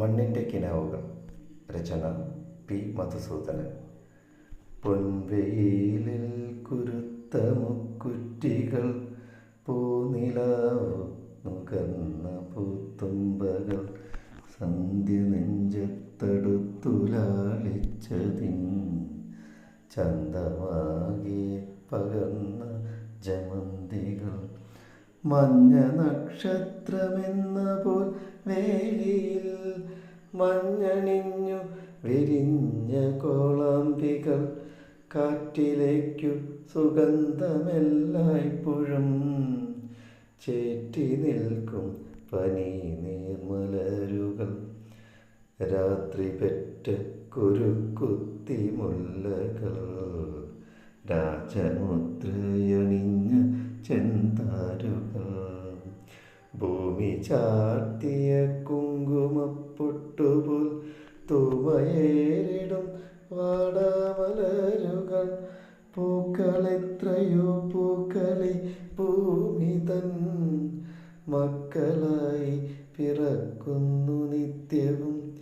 കിനാവുകൾ. രചന P. Madhusoodanan. പൊൻവെയിലിൽ കുരുത്ത മുക്കുറ്റികൾ പൂനിലാവ് നുകർന്ന പൂത്തുമ്പകൾ സന്ധ്യ നെഞ്ചത്തടുത്തുലാളിച്ചതിൻ ചന്തമാകി പകർന്ന ജമന്തികൾ. മഞ്ഞ നക്ഷത്രമെന്ന പോൽ വേലിയിൽ മഞ്ഞണിഞ്ഞു വിരിഞ്ഞ കോളാമ്പികൾ കാറ്റിലേക്കു സുഗന്ധമെല്ലായ്പ്പോഴും ചേറ്റി നിൽക്കും പനി നീർമലരുകൾ. രാത്രി പെറ്റ കുരുക്കുത്തി മുല്ലകൾ. രാജമുദ്രയണിഞ്ഞ ചെന്താരുകൾ. ഭൂമി ചാർത്തിയ കുങ്കുമപ്പൊട്ടുപോൽ തൂവയേറിടും വാടാമലരുകൾ. പൂക്കളെത്രയോ പൂക്കളി ഭൂമിതൻ മക്കളായി പിറക്കുന്നു നിത്യവും.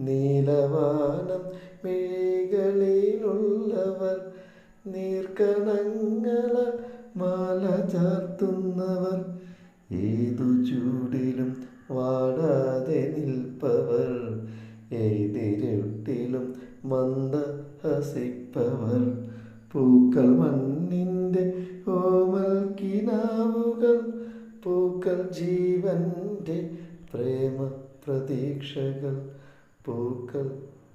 നീലവാനം മേഖലയിലുള്ളവർ നീർക്കണങ്ങള മാല ചാർത്തുന്നവർ. ഏതു ചൂടിലും ഏതിരുട്ടിലും മന്ദഹസിപ്പവർ പൂക്കൾ മണ്ണിന്റെ ഓമൽ കിനാവുകൾ പൂക്കൾ ജീവന്റെ പ്രേമ പ്രതീക്ഷകൾ പൂക്കൾ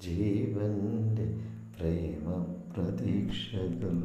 ജീവന്റെ പ്രേമ പ്രതീക്ഷകൾ